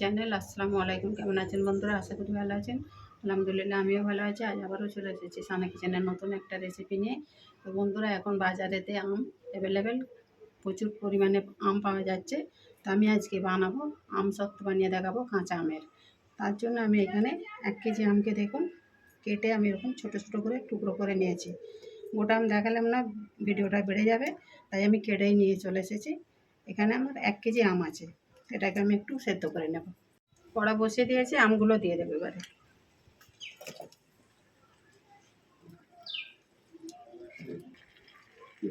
Channel আসসালামু আলাইকুম। কেমন আছেন বন্ধুরা? আশা করি ভালো আছেন। আলহামদুলিল্লাহ, আমিও ভালো আছি। আজ আবারও চলে এসেছি সানা কিচেনের নতুন একটা রেসিপি নিয়ে। তো বন্ধুরা, এখন বাজারেতে আম অ্যাভেলেবেল প্রচুর পরিমাণে আম পাওয়া যাচ্ছে। তো আমি আজকে বানাবো, আম সত্ত্ব বানিয়ে দেখাবো কাঁচা আমের। তার জন্য আমি এখানে এক কেজি আমকে দেখুন, কেটে আমি এরকম ছোটো ছোটো করে টুকরো করে নিয়েছি। গোটা আম দেখালাম না, ভিডিওটা বেড়ে যাবে, তাই আমি কেটেই নিয়ে চলে এসেছি। এখানে আমার এক কেজি আম আছে। এটাকে আমি একটু সেদ্ধ করে নেব। কড়া বসিয়ে দিয়েছি, আমগুলো দিয়ে দেবো এবারে।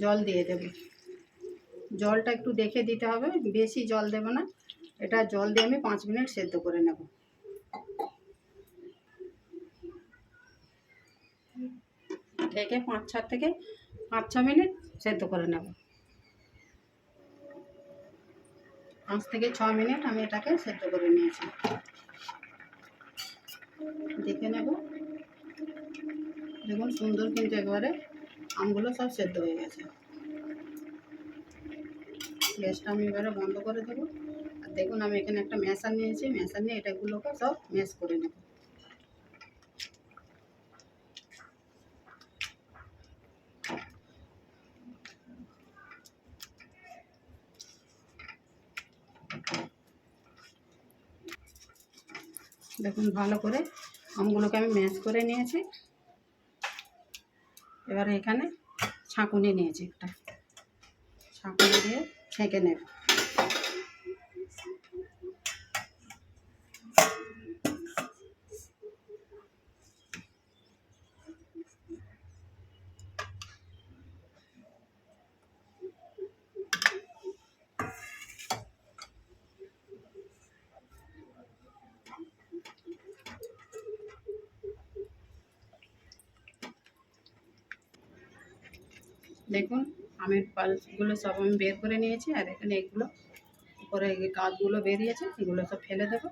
জল দিয়ে দেব। জলটা একটু দেখে দিতে হবে, বেশি জল দেব না। এটা জল দিয়ে আমি পাঁচ মিনিট সেদ্ধ করে নেব। ঢেকে পাঁচ ছ থেকে পাঁচ, ছ মিনিট সেদ্ধ করে নেব। পাঁচ থেকে ছ মিনিট আমি এটাকে সেদ্ধ করে নিয়েছি। দেখে নেব। দেখুন, সুন্দর কিন্তু একবারে আমগুলো সব সেদ্ধ হয়ে গেছে। গ্যাসটা আমি এবারে বন্ধ করে দেবো। আর দেখুন, আমি এখানে একটা মেশান নিয়েছি। মেশান নিয়ে এটাগুলোকে সব ম্যাশ করে নেব। দেখুন, ভালো করে আমগুলোকে আমি ম্যাশ করে নিয়েছি। এবার এখানে ছাঁকুনি নিয়েছি একটা। ছাঁকুনি দিয়ে ছেঁকে নেব। দেখুন, আমের পালসগুলো সব আমি বের করে নিয়েছি, আর এখানে এগুলো, উপরে গাছগুলো বেরিয়েছে, এগুলো সব ফেলে দেবো।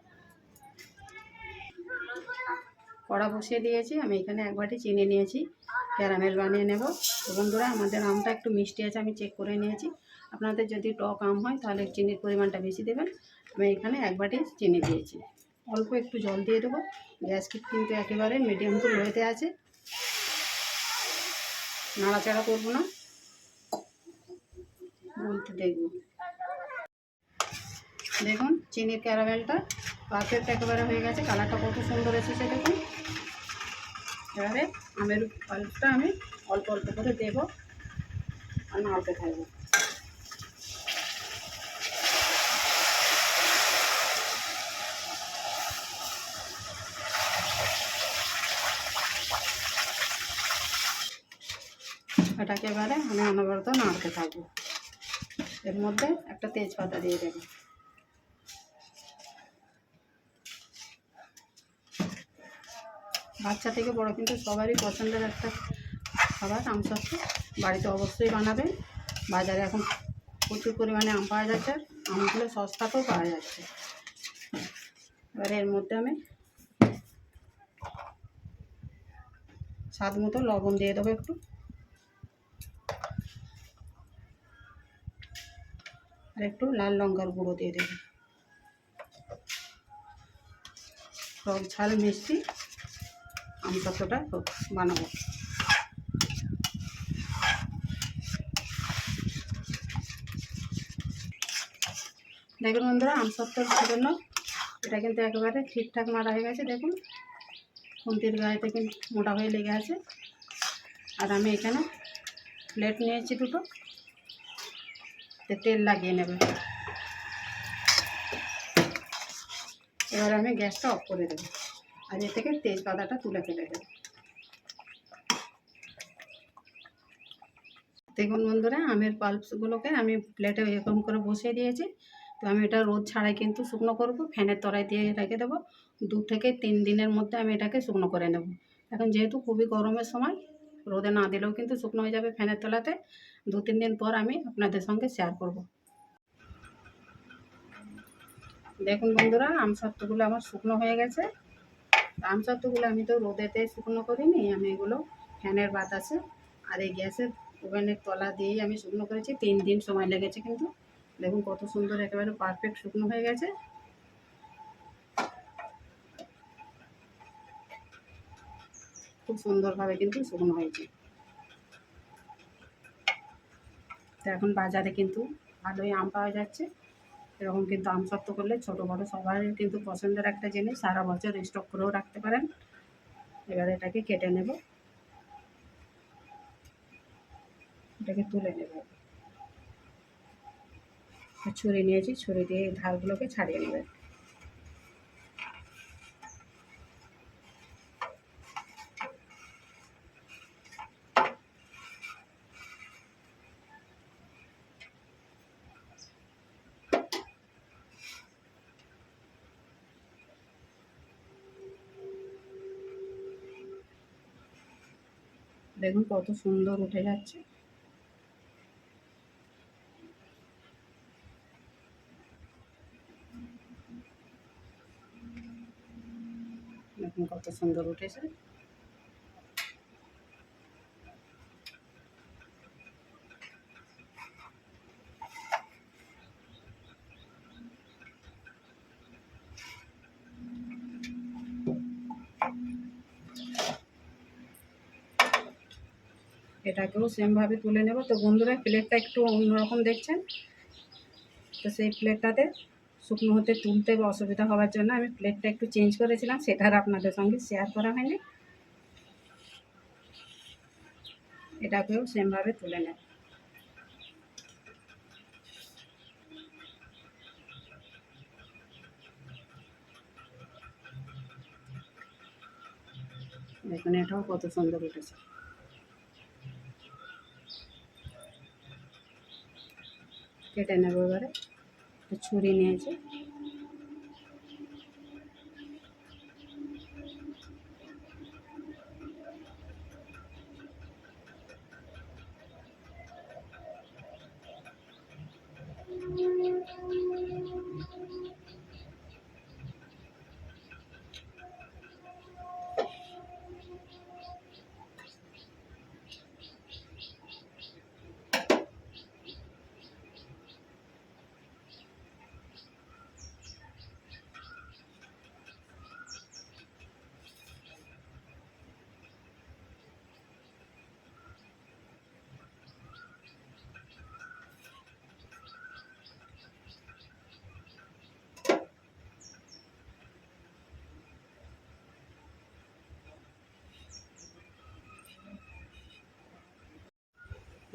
কড়া বসিয়ে দিয়েছি, আমি এখানে এক বাটি চিনি নিয়েছি, ক্যারামেল বানিয়ে নেব। তো বন্ধুরা, আমাদের আমটা একটু মিষ্টি আছে, আমি চেক করে নিয়েছি। আপনাদের যদি টক আম হয়, তাহলে চিনির পরিমাণটা বেশি দেবেন। আমি এখানে এক বাটি চিনি দিয়েছি। অল্প একটু জল দিয়ে দেবো। গ্যাস কিট কিন্তু একেবারে মিডিয়াম টু লোয়েতে আছে। নাড়াচাড়া করব না। দেখব। দেখুন, চিনির ক্যারামেলটা পারফেক্ট একেবারে হয়ে গেছে কালারটা কত সুন্দর এসেছে দেখুন। এবারে আমের পাল্পটা আমি অল্প অল্প করে দেব আর নাড়তে থাকব। এটাকে এবারে আমি অনবরত নাড়তে থাকব। এর মধ্যে একটা তেজপাতা দিয়ে দেব। বাচ্চা থেকে বড় কিন্তু সবারই পছন্দের একটা খাবার, আম সত্ত্ব বাড়িতে অবশ্যই বানাবেন বাজারে এখন প্রচুর পরিমাণে আম পাওয়া যাচ্ছে। আমগুলো সস্তাতেও পাওয়া যাচ্ছে। এবারে এর মধ্যে আমি স্বাদ মতো লবণ দিয়ে দেবো একটু। আর একটু লাল লঙ্কার গুঁড়ো দিয়ে দেবে। টক ঝাল মিষ্টি, আম ততটা বানাবো দেখুন বন্ধুরা, আম সত্তর জন্য এটা কিন্তু একেবারে ঠিকঠাক মারা হয়ে গেছে। দেখুন, খুন্তির গায়ে থেকে মোটা হয়ে লেগে আছে। আর আমি এখানে প্লেট নিয়েছি দুটো। তেল লাগিয়ে নেবে। এবার আমি গ্যাসটা অফ করে দেবো। আর এ থেকে তেজপাতাটা তুলে ফেলে দেবো। দেখুন বন্ধুরা, আমের পাল্পসগুলোকে আমি প্লেটে এরকম করে বসিয়ে দিয়েছি। তো আমি এটা রোদ ছাড়াই কিন্তু শুকনো করব, ফ্যানের তলায় দিয়ে রেখে দেবো। দু থেকে তিন দিনের মধ্যে আমি এটাকে শুকনো করে নেব। এখন যেহেতু খুবই গরমের সময় রোদে না দিলেও কিন্তু শুকনো হয়ে যাবে ফ্যানের তলাতে। দু তিন দিন পর আমি আপনাদের সঙ্গে শেয়ার করব। দেখুন বন্ধুরা, আম সত্ত্বগুলো আমার শুকনো হয়ে গেছে। আম সত্ত্বগুলো আমি তো রোদেতে শুকনো করিনি, আমি এগুলো ফ্যানের বাতাসে আর এই গ্যাসের ওভেনের তলা দিয়েই আমি শুকনো করেছি। তিন দিন সময় লেগেছে কিন্তু। দেখুন কত সুন্দর একেবারে পারফেক্ট শুকনো হয়ে গেছে। খুব সুন্দরভাবে কিন্তু শুকনো হয়েছে। তো এখন বাজারে কিন্তু ভালোই আম পাওয়া যাচ্ছে। এরকম কিন্তু আম সত্য করলে ছোটো, বড়ো সবারই কিন্তু পছন্দের একটা জিনিস। সারা বছর স্টক করেও রাখতে পারেন। এবার এটাকে কেটে নেব। এটাকে তুলে নেব। ছুরি নিয়েছি, ছুরি দিয়ে ধারগুলোকে ছাড়িয়ে নেবে। দেখুন কত সুন্দর উঠে যাচ্ছে। দেখুন কত সুন্দর উঠেছে। এটাকেও সেমভাবে তুলে নেব। তো বন্ধুরা প্লেটটা একটু অন্যরকম দেখছেন? তো সেই প্লেটটাতে শুকনো হতে তুলতে অসুবিধা হওয়ার জন্য আমি প্লেটটা একটু চেঞ্জ করেছিলাম, সেটা আর আপনাদের সঙ্গে শেয়ার করা হয়নি। এটাকেও সেমভাবে তুলে নেব। দেখুন, এটাও কত সুন্দর উঠেছে। কেটে নেব এবারে। ছুরি নিয়েছি।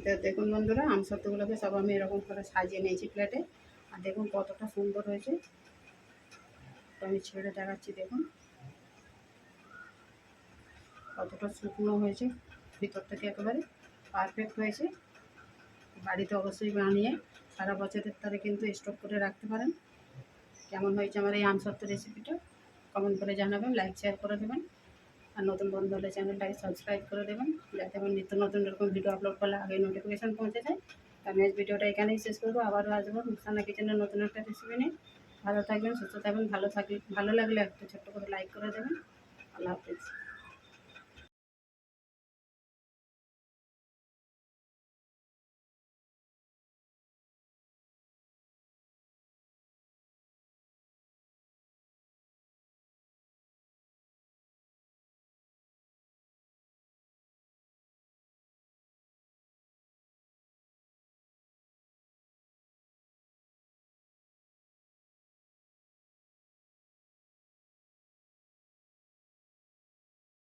তো দেখুন বন্ধুরা, আমসত্ত্বগুলোকে সব আমি এরকম করে সাজিয়ে নিয়েছি প্লেটে আর দেখুন কতটা সুন্দর হয়েছে। তো আমি ছেড়ে দেখাচ্ছি, দেখুন। কতটা শুকনো হয়েছে ভিতর থেকে একেবারে। পারফেক্ট হয়েছে। বাড়িতে অবশ্যই বানিয়ে সারা বছরের তারে কিন্তু স্টক করে রাখতে পারেন। কেমন হয়েছে আমার এই আমসত্ত্ব রেসিপিটা কমেন্ট করে জানাবেন লাইক শেয়ার করে দেবেন। আর নতুন বন্ধু হলে চ্যানেলটাকে সাবস্ক্রাইব করে দেবেন, যাতে আমার নিত্য নতুন এরকম ভিডিও আপলোড করলে আগে নোটিফিকেশান পৌঁছে যায়। আমি আজ ভিডিওটা এখানেই শেষ করব, আবারও আসব মুসানা কিচেনের নতুন একটা রেসিপি নিয়ে। ভালো থাকবেন, সুস্থ থাকবেন, ভালো থাকলে, ভালো লাগলে একটা ছোট্ট করে লাইক করে দেবেন। আল্লাহ হাফিজ।